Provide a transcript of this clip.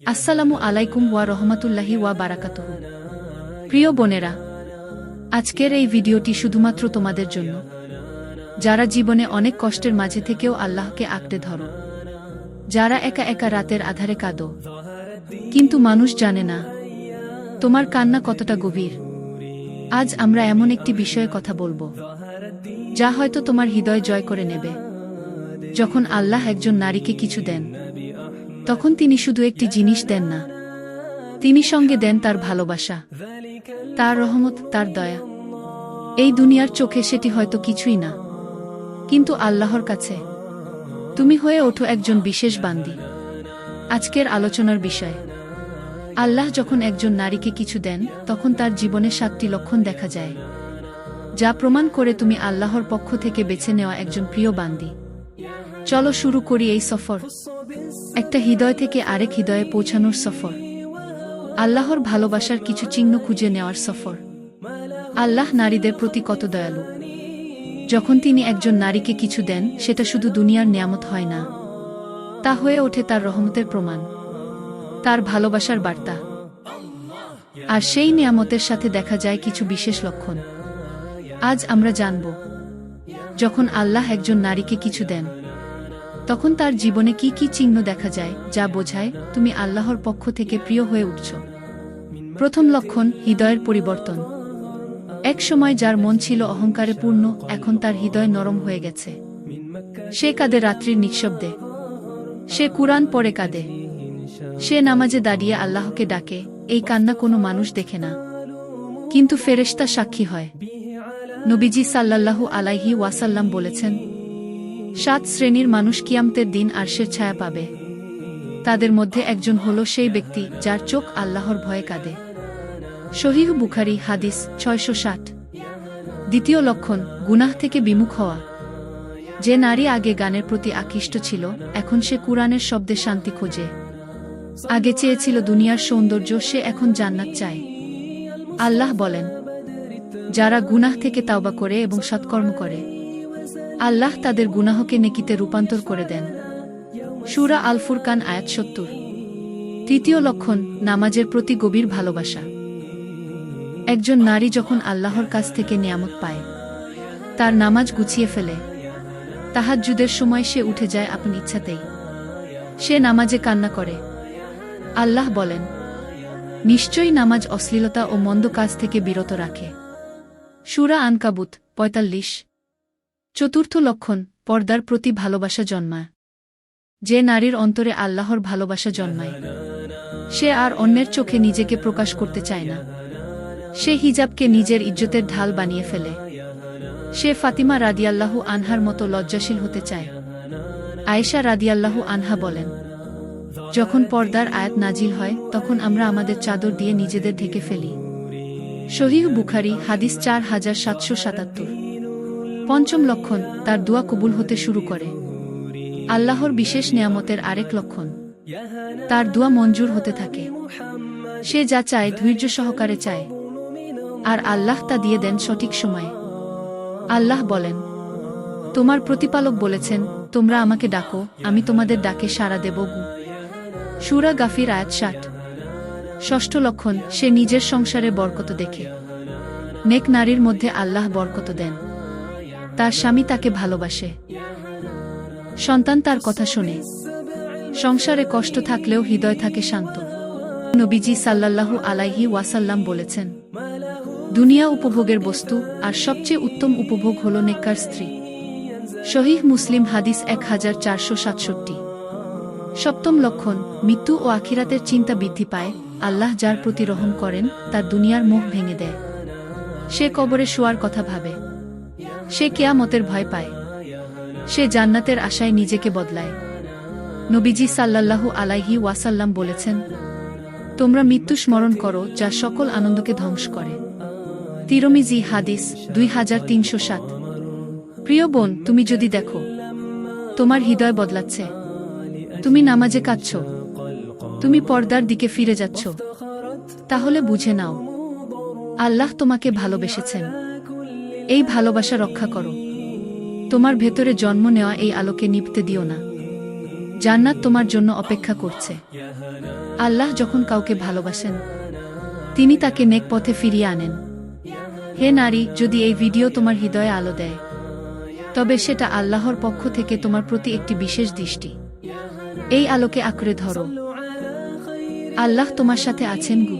আসসালামু আলাইকুম ওয়া রহমাতুল্লাহি ওয়া বারাকাতুহু। প্রিয় বোনেরা, আজকের এই ভিডিওটি শুধুমাত্র তোমাদের জন্য। যারা জীবনে অনেক কষ্টের মাঝে থেকেও আল্লাহকে আঁকড়ে ধরো, যারা একা একা রাতের আধারে কাঁদো, কিন্তু মানুষ জানে না তোমার কান্না কতটা গভীর। আজ আমরা এমন একটি বিষয়ে কথা বলব, যা হয়তো তোমার হৃদয় জয় করে নেবে, যখন আল্লাহ একজন নারীকে কিছু দেন। তখন তিনি শুধু একটি জিনিস দেন না। তিনি সঙ্গে দেন তার ভালোবাসা, তার রহমত, তার দয়া। এই দুনিয়ার চোখে সেটি হয়তো কিছুই না, কিন্তু আল্লাহর কাছে। তুমি হয়ে ওঠো একজন বিশেষ বান্দি। আজকের আলোচনার বিষয়, আল্লাহ যখন একজন নারীকে কিছু দেন, তখন তার জীবনে সাতটি লক্ষণ দেখা যায়, যা প্রমাণ করে তুমি আল্লাহর পক্ষ থেকে বেছে নেওয়া একজন প্রিয় বান্দি। চলো শুরু করি এই সফর। একটা হৃদয় থেকে আরেক হৃদয়ে পৌঁছানোর সফর। আল্লাহর ভালোবাসার কিছু চিহ্ন খুঁজে নেওয়ার সফর। আল্লাহ নারীদের প্রতি কত দয়ালু। যখন তিনি একজন নারীকে কিছু দেন, সেটা শুধু দুনিয়ার নিয়ামত হয় না। তা হয়ে ওঠে তার রহমতের প্রমাণ। তার ভালোবাসার বার্তা। আর সেই নিয়ামতের সাথে দেখা যায় কিছু বিশেষ লক্ষণ। আজ আমরা জানব, যখন আল্লাহ একজন নারীকে কিছু দেন তখন তার জীবনে কি কি চিহ্ন দেখা যায়, যা বোঝায় তুমি আল্লাহর পক্ষ থেকে প্রিয় হয়ে উঠছ। প্রথম লক্ষণ, হৃদয়ের পরিবর্তন। এক সময় যার মন ছিল অহংকারে পূর্ণ, এখন তার হৃদয় নরম হয়ে গেছে। সে কাঁদে রাত্রির নিঃশব্দে। সে কুরআন পরে কাঁদে। সে নামাজে দাঁড়িয়ে আল্লাহকে ডাকে, এই কান্না কোনো মানুষ দেখে না। কিন্তু ফেরেশতা সাক্ষী হয়। নবীজি সাল্লাল্লাহু আলাইহি ওয়াসাল্লাম বলেছেন সাত শ্রেণির মানুষ কিয়ামতের দিন আরশের ছায়া পাবে। তাদের মধ্যে একজন হল সেই ব্যক্তি যার চোখ আল্লাহর ভয়ে কাঁদে। শহীহ বুখারি হাদিস ছয়শো ষাট। দ্বিতীয় লক্ষণ, গুনাহ থেকে বিমুখ হওয়া। যে নারী আগে গানের প্রতি আকৃষ্ট ছিল, এখন সে কুরআনের শব্দে শান্তি খোঁজে। আগে চেয়েছিল দুনিয়ার সৌন্দর্য, সে এখন জান্নাত চায়। আল্লাহ বলেন, যারা গুনাহ থেকে তাওবা করে এবং সৎকর্ম করে আল্লাহ তাদের গুনাহকে নেকিতে রূপান্তর করে দেন। সুরা আল ফুরকান আয়াত সত্তর। তৃতীয় লক্ষণ, নামাজের প্রতি গভীর ভালোবাসা। একজন নারী যখন আল্লাহর কাছ থেকে নিয়ামত পায়, তার নামাজ গুছিয়ে ফেলে। তাহাজ্জুদের সময় সে উঠে যায় আপন ইচ্ছাতেই। সে নামাজে কান্না করে। আল্লাহ বলেন, নিশ্চয়ই নামাজ অশ্লীলতা ও মন্দ কাজ থেকে বিরত রাখে। সুরা আনকাবুত, পঁয়তাল্লিশ। চতুর্থ লক্ষণ, পর্দার প্রতি ভালোবাসা জন্মায়। যে নারীর অন্তরে আল্লাহর ভালোবাসা জন্মায়। সে আর অন্যের চোখে নিজেকে প্রকাশ করতে চায় না। সে হিজাবকে নিজের ইজ্জতের ঢাল বানিয়ে ফেলে। সে ফাতিমা রাদিয়াল্লাহু আনহার মতো লজ্জাশীল হতে চায়। আয়েশা রাদিয়াল্লাহু আনহা বলেন, যখন পর্দার আয়াত নাজিল হয়, তখন আমরা আমাদের চাদর দিয়ে নিজেদের ঢেকে ফেলি। শহীহ বুখারি, হাদিস চার হাজার সাতশো সাতাত্তর। পঞ্চম লক্ষণ তার দোয়া কবুল হতে শুরু করে। আল্লাহর বিশেষ নিয়ামতের আরেক লক্ষণ, তার দোয়া মঞ্জুর হতে থাকে। সে যা চায় ধৈর্য সহকারে চায়, আর আল্লাহ তা দিয়ে দেন সঠিক সময়ে। আল্লাহ বলেন, তোমার প্রতিপালক বলেছেন, তোমরা আমাকে ডাকো, আমি তোমাদের ডাকে সাড়া দেব গু। সুরা গাফির আয়াত ষাট। ষষ্ঠ লক্ষণ, সে নিজের সংসারে বরকত দেখে। নেক নারীর মধ্যে আল্লাহ বরকত দেন। তার স্বামী তাকে ভালোবাসে। সন্তান তার কথা শোনে। সংসারে কষ্ট থাকলেও হৃদয় থাকে শান্ত। নবীজি সাল্লাল্লাহু আলাইহি ওয়াসাল্লাম বলেছেন, দুনিয়া উপভোগের বস্তু, আর সবচেয়ে উত্তম উপভোগ হল নেককার স্ত্রী। শহীদ মুসলিম হাদিস এক হাজার চারশো সাতষট্টি। সপ্তম লক্ষণ, মৃত্যু ও আখিরাতের চিন্তা বৃদ্ধি পায়। আল্লাহ যার প্রতি রহম করেন, তার দুনিয়ার মুখ ভেঙে দেয়। সে কবরে শোয়ার কথা ভাবে। সে কেয়ামতের ভয় পায়। সে জান্নাতের আশায় নিজেকে বদলায়। নবীজি সাল্লাল্লাহু আলাইহি ওয়াসাল্লাম বলেছেন, তোমরা মৃত্যু স্মরণ করো যা সকল আনন্দকে ধ্বংস করে। তিরমিজি হাদিস দুই হাজার তিনশো সাত। প্রিয় বোন, তুমি যদি দেখো, তোমার হৃদয় বদলাচ্ছে। তুমি নামাজে কাঁদছ। তুমি পর্দার দিকে ফিরে যাচ্ছ। তাহলে বুঝে নাও, আল্লাহ তোমাকে ভালোবেসেছেন। এই ভালোবাসা রক্ষা করো। তোমার ভেতরে জন্ম নেওয়া এই আলোকে নিপতে দিও না। জান্নাত তোমার জন্য অপেক্ষা করছে। আল্লাহ যখন কাউকে ভালোবাসেন, তিনি তাকে নেক পথে ফিরিয়ে আনেন। হে নারী, যদি এই ভিডিও তোমার হৃদয়ে আলো দেয়, তবে সেটা আল্লাহর পক্ষ থেকে তোমার প্রতি একটি বিশেষ দৃষ্টি। এই আলোকে আঁকড়ে ধরো। আল্লাহ তোমার সাথে আছেন গু।